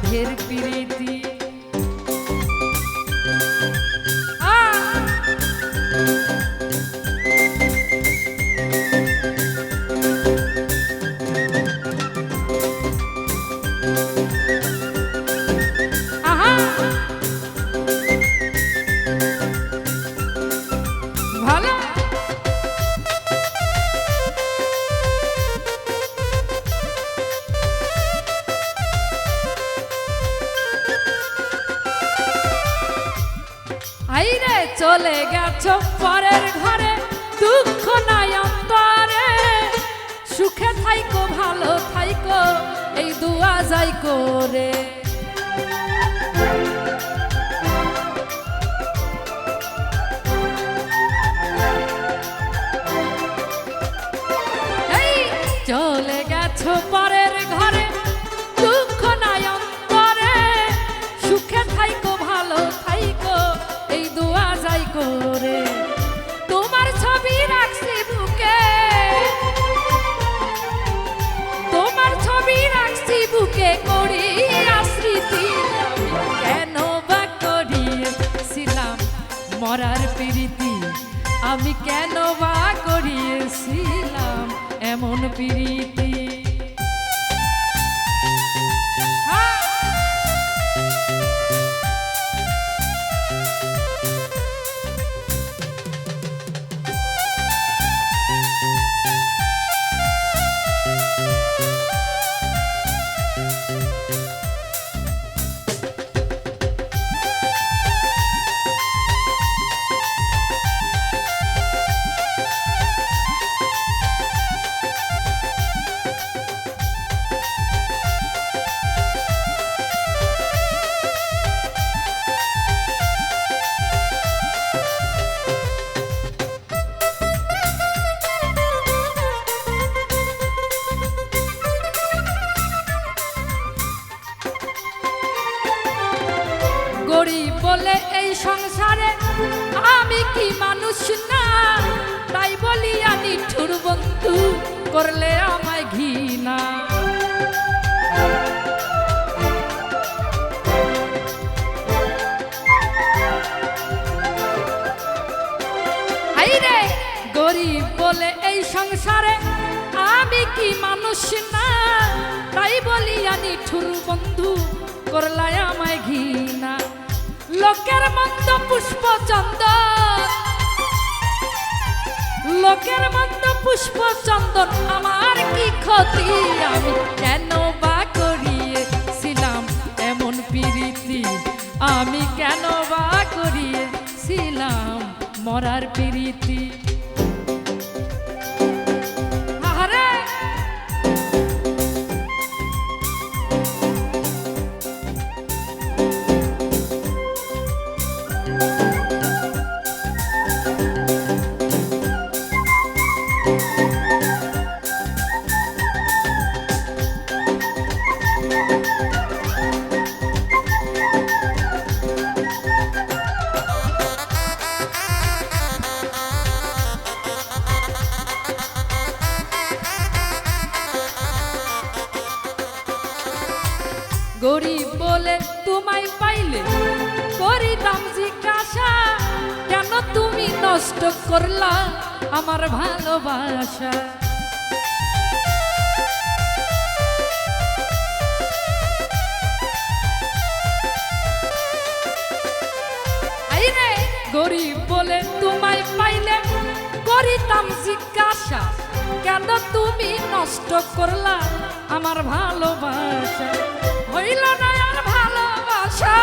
সাধের প্রীতি। চলে গেছ পরের ঘরে, দুঃখ নাই অন্তরে। সুখে থাইকো, ভালো থাইকো, এই দুয়া যাই করে রাখছি বুকে। তোমার ছবি রাখছি বুকে করি স্মৃতি কেন বা করিয়েছিলাম মরার প্রীতি? আমি কেন বা করিয়েছিলাম এমন প্রীতি? গরিব বলে এই সংসারে, আমি কি মানুষ না? তাই বলি আমি ঠুর বন্ধু, করলে আমায় বলে এই সংসারে, আমি কি মানুষ না? তাই বলি আমি ঠুর বন্ধু করলাই আমায় ঘৃণা। লোকের মন্দ পুষ্প চন্দন লোকের মন্দ পুষ্প চন্দন আমার কি ক্ষতি? আমি কেন বা করিয়েছিলাম এমন পিরিতি? আমি কেন বা করিয়েছিলাম মরার প্রীতি? গরিব বলে তোমায় পাইলে করিতাম জিজ্ঞাসা, কেন তুমি নষ্ট করলা আমার ভালোবাসা? গরিব বলে তোমায় পাইলে করিতাম জিজ্ঞাসা, কেন তুমি নষ্ট করলা আমার ভালোবাসা। হইল না আর ভালোবাসা।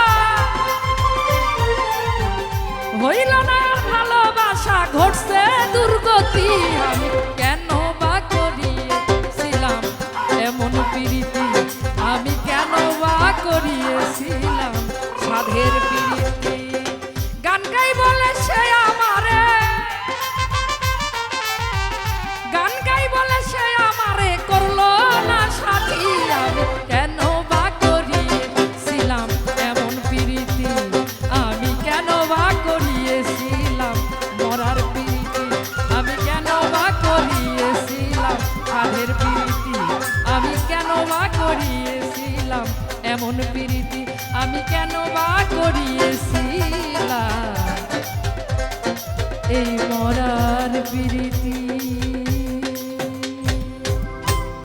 হইল না আর ভালোবাসা, ঘটছে দুর্গতি আমি কেন বা করিয়েছিলাম? এমন প্রীতি আমি কেন বা করিয়েছিলাম? আমি কেন বা করিয়েছিলাম এই মরার প্রীতি